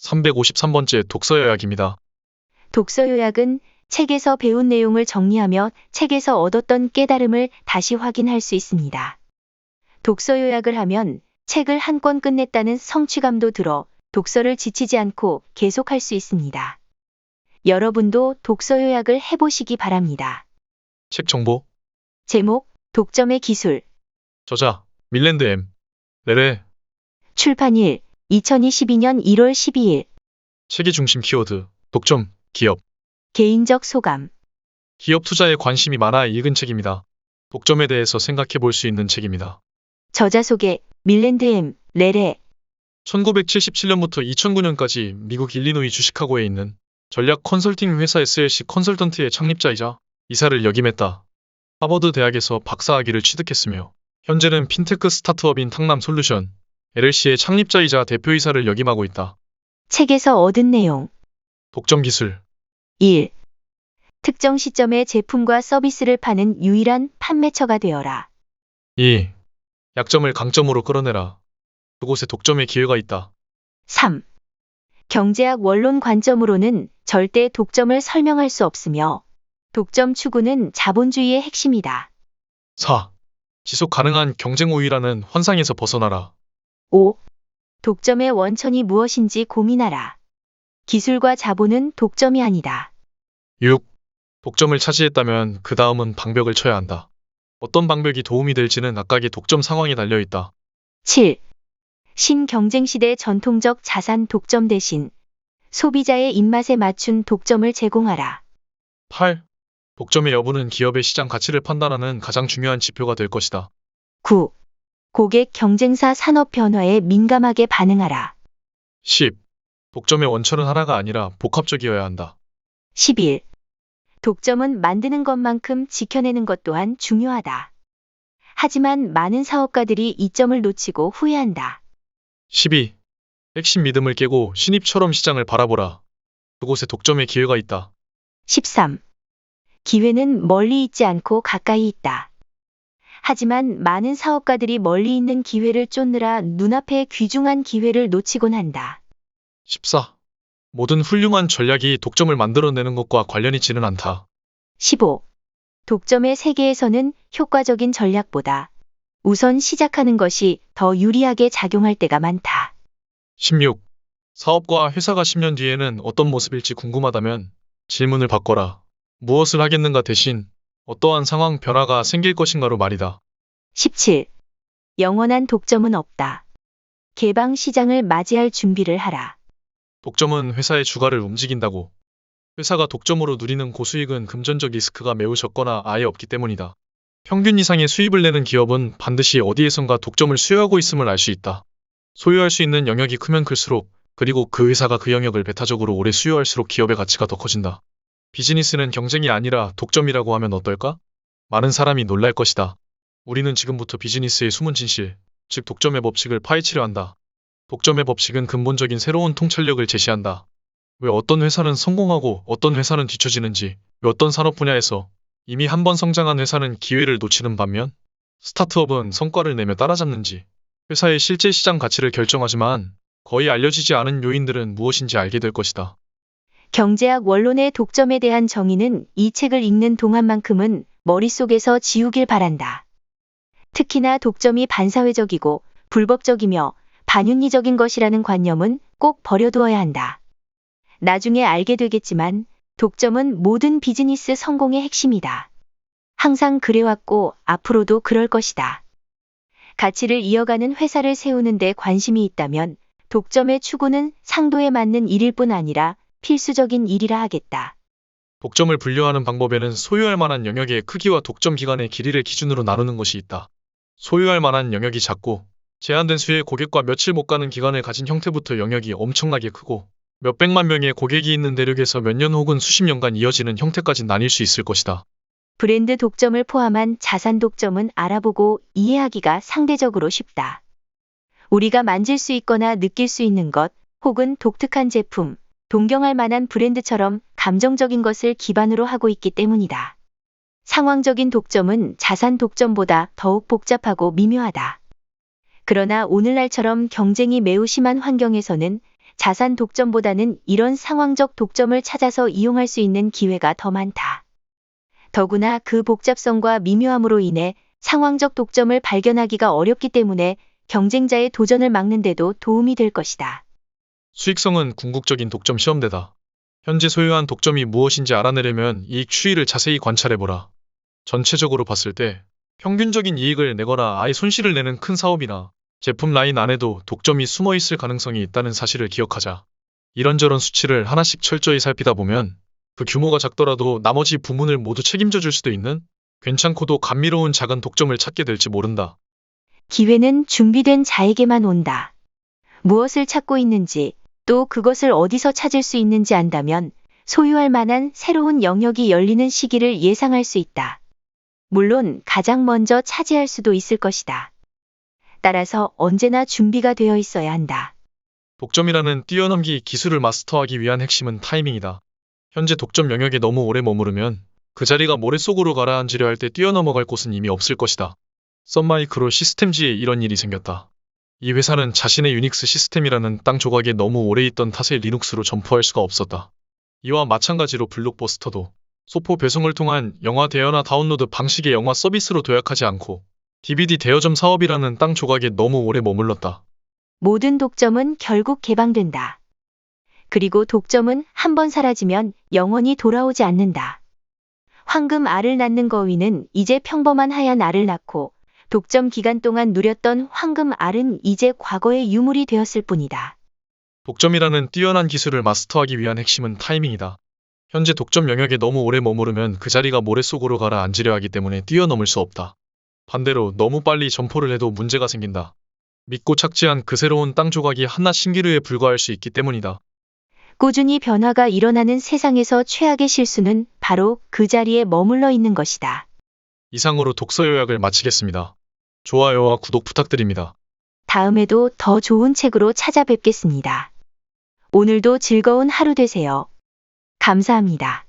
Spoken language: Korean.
353번째 독서 요약입니다. 독서 요약은 책에서 배운 내용을 정리하며 책에서 얻었던 깨달음을 다시 확인할 수 있습니다. 독서 요약을 하면 책을 한 권 끝냈다는 성취감도 들어 독서를 지치지 않고 계속할 수 있습니다. 여러분도 독서 요약을 해보시기 바랍니다. 책 정보, 제목, 독점의 기술, 저자, 밀랜드 M. 레레, 출판일, 2022년 1월 12일, 책의 중심 키워드, 독점, 기업. 개인적 소감, 기업 투자에 관심이 많아 읽은 책입니다. 독점에 대해서 생각해 볼 수 있는 책입니다. 저자 소개, 밀랜드 M, 레레, 1977년부터 2009년까지 미국 일리노이 주시카고에 있는 전략 컨설팅 회사 SLC 컨설턴트의 창립자이자 이사를 역임했다. 하버드 대학에서 박사학위를 취득했으며 현재는 핀테크 스타트업인 탕남 솔루션 LLC의 창립자이자 대표이사를 역임하고 있다. 책에서 얻은 내용, 독점 기술, 1. 특정 시점에 제품과 서비스를 파는 유일한 판매처가 되어라. 2. 약점을 강점으로 끌어내라. 그곳에 독점의 기회가 있다. 3. 경제학 원론 관점으로는 절대 독점을 설명할 수 없으며 독점 추구는 자본주의의 핵심이다. 4. 지속 가능한 경쟁 우위라는 환상에서 벗어나라. 5. 독점의 원천이 무엇인지 고민하라. 기술과 자본은 독점이 아니다. 6. 독점을 차지했다면 그 다음은 방벽을 쳐야 한다. 어떤 방벽이 도움이 될지는 각각의 독점 상황에 달려 있다. 7. 신경쟁 시대 전통적 자산 독점 대신 소비자의 입맛에 맞춘 독점을 제공하라. 8. 독점의 여부는 기업의 시장 가치를 판단하는 가장 중요한 지표가 될 것이다. 9. 고객 경쟁사 산업 변화에 민감하게 반응하라. 10. 독점의 원천은 하나가 아니라 복합적이어야 한다. 11. 독점은 만드는 것만큼 지켜내는 것 또한 중요하다. 하지만 많은 사업가들이 이 점을 놓치고 후회한다. 12. 핵심 믿음을 깨고 신입처럼 시장을 바라보라. 그곳에 독점의 기회가 있다. 13. 기회는 멀리 있지 않고 가까이 있다. 하지만 많은 사업가들이 멀리 있는 기회를 쫓느라 눈앞의 귀중한 기회를 놓치곤 한다. 14. 모든 훌륭한 전략이 독점을 만들어내는 것과 관련이 지는 않다. 15. 독점의 세계에서는 효과적인 전략보다 우선 시작하는 것이 더 유리하게 작용할 때가 많다. 16. 사업과 회사가 10년 뒤에는 어떤 모습일지 궁금하다면 질문을 바꿔라. 무엇을 하겠는가 대신 어떠한 상황 변화가 생길 것인가로 말이다. 17. 영원한 독점은 없다. 개방 시장을 맞이할 준비를 하라. 독점은 회사의 주가를 움직인다고. 회사가 독점으로 누리는 고수익은 금전적 리스크가 매우 적거나 아예 없기 때문이다. 평균 이상의 수입을 내는 기업은 반드시 어디에선가 독점을 수요하고 있음을 알 수 있다. 소유할 수 있는 영역이 크면 클수록 그리고 그 회사가 그 영역을 배타적으로 오래 수요할수록 기업의 가치가 더 커진다. 비즈니스는 경쟁이 아니라 독점이라고 하면 어떨까? 많은 사람이 놀랄 것이다. 우리는 지금부터 비즈니스의 숨은 진실, 즉 독점의 법칙을 파헤치려 한다. 독점의 법칙은 근본적인 새로운 통찰력을 제시한다. 왜 어떤 회사는 성공하고 어떤 회사는 뒤처지는지, 왜 어떤 산업 분야에서 이미 한 번 성장한 회사는 기회를 놓치는 반면 스타트업은 성과를 내며 따라잡는지, 회사의 실제 시장 가치를 결정하지만 거의 알려지지 않은 요인들은 무엇인지 알게 될 것이다. 경제학 원론의 독점에 대한 정의는 이 책을 읽는 동안만큼은 머릿속에서 지우길 바란다. 특히나 독점이 반사회적이고 불법적이며 반윤리적인 것이라는 관념은 꼭 버려두어야 한다. 나중에 알게 되겠지만 독점은 모든 비즈니스 성공의 핵심이다. 항상 그래왔고 앞으로도 그럴 것이다. 가치를 이어가는 회사를 세우는 데 관심이 있다면 독점의 추구는 상도에 맞는 일일 뿐 아니라 필수적인 일이라 하겠다. 독점을 분류하는 방법에는 소유할 만한 영역의 크기와 독점 기간의 길이를 기준으로 나누는 것이 있다. 소유할 만한 영역이 작고 제한된 수의 고객과 며칠 못 가는 기간을 가진 형태부터 영역이 엄청나게 크고 몇백만 명의 고객이 있는 대륙에서 몇 년 혹은 수십 년간 이어지는 형태까지 나뉠 수 있을 것이다. 브랜드 독점을 포함한 자산 독점은 알아보고 이해하기가 상대적으로 쉽다. 우리가 만질 수 있거나 느낄 수 있는 것, 혹은 독특한 제품, 동경할 만한 브랜드처럼 감정적인 것을 기반으로 하고 있기 때문이다. 상황적인 독점은 자산 독점보다 더욱 복잡하고 미묘하다. 그러나 오늘날처럼 경쟁이 매우 심한 환경에서는 자산 독점보다는 이런 상황적 독점을 찾아서 이용할 수 있는 기회가 더 많다. 더구나 그 복잡성과 미묘함으로 인해 상황적 독점을 발견하기가 어렵기 때문에 경쟁자의 도전을 막는데도 도움이 될 것이다. 수익성은 궁극적인 독점 시험대다. 현재 소유한 독점이 무엇인지 알아내려면 이익 추이를 자세히 관찰해보라. 전체적으로 봤을 때 평균적인 이익을 내거나 아예 손실을 내는 큰 사업이나 제품 라인 안에도 독점이 숨어 있을 가능성이 있다는 사실을 기억하자. 이런저런 수치를 하나씩 철저히 살피다 보면 그 규모가 작더라도 나머지 부문을 모두 책임져 줄 수도 있는 괜찮고도 감미로운 작은 독점을 찾게 될지 모른다. 기회는 준비된 자에게만 온다. 무엇을 찾고 있는지, 또 그것을 어디서 찾을 수 있는지 안다면 소유할 만한 새로운 영역이 열리는 시기를 예상할 수 있다. 물론 가장 먼저 차지할 수도 있을 것이다. 따라서 언제나 준비가 되어 있어야 한다. 독점이라는 뛰어넘기 기술을 마스터하기 위한 핵심은 타이밍이다. 현재 독점 영역에 너무 오래 머무르면 그 자리가 모래 속으로 가라앉으려 할 때 뛰어넘어갈 곳은 이미 없을 것이다. 썬마이크로 시스템지에 이런 일이 생겼다. 이 회사는 자신의 유닉스 시스템이라는 땅 조각에 너무 오래 있던 탓에 리눅스로 점프할 수가 없었다. 이와 마찬가지로 블록버스터도 소포 배송을 통한 영화 대여나 다운로드 방식의 영화 서비스로 도약하지 않고 DVD 대여점 사업이라는 땅 조각에 너무 오래 머물렀다. 모든 독점은 결국 개방된다. 그리고 독점은 한 번 사라지면 영원히 돌아오지 않는다. 황금 알을 낳는 거위는 이제 평범한 하얀 알을 낳고 독점 기간 동안 누렸던 황금 알은 이제 과거의 유물이 되었을 뿐이다. 독점이라는 뛰어난 기술을 마스터하기 위한 핵심은 타이밍이다. 현재 독점 영역에 너무 오래 머무르면 그 자리가 모래 속으로 가라앉으려 하기 때문에 뛰어넘을 수 없다. 반대로 너무 빨리 점포를 해도 문제가 생긴다. 믿고 착지한 그 새로운 땅 조각이 하나 신기루에 불과할 수 있기 때문이다. 꾸준히 변화가 일어나는 세상에서 최악의 실수는 바로 그 자리에 머물러 있는 것이다. 이상으로 독서 요약을 마치겠습니다. 좋아요와 구독 부탁드립니다. 다음에도 더 좋은 책으로 찾아뵙겠습니다. 오늘도 즐거운 하루 되세요. 감사합니다.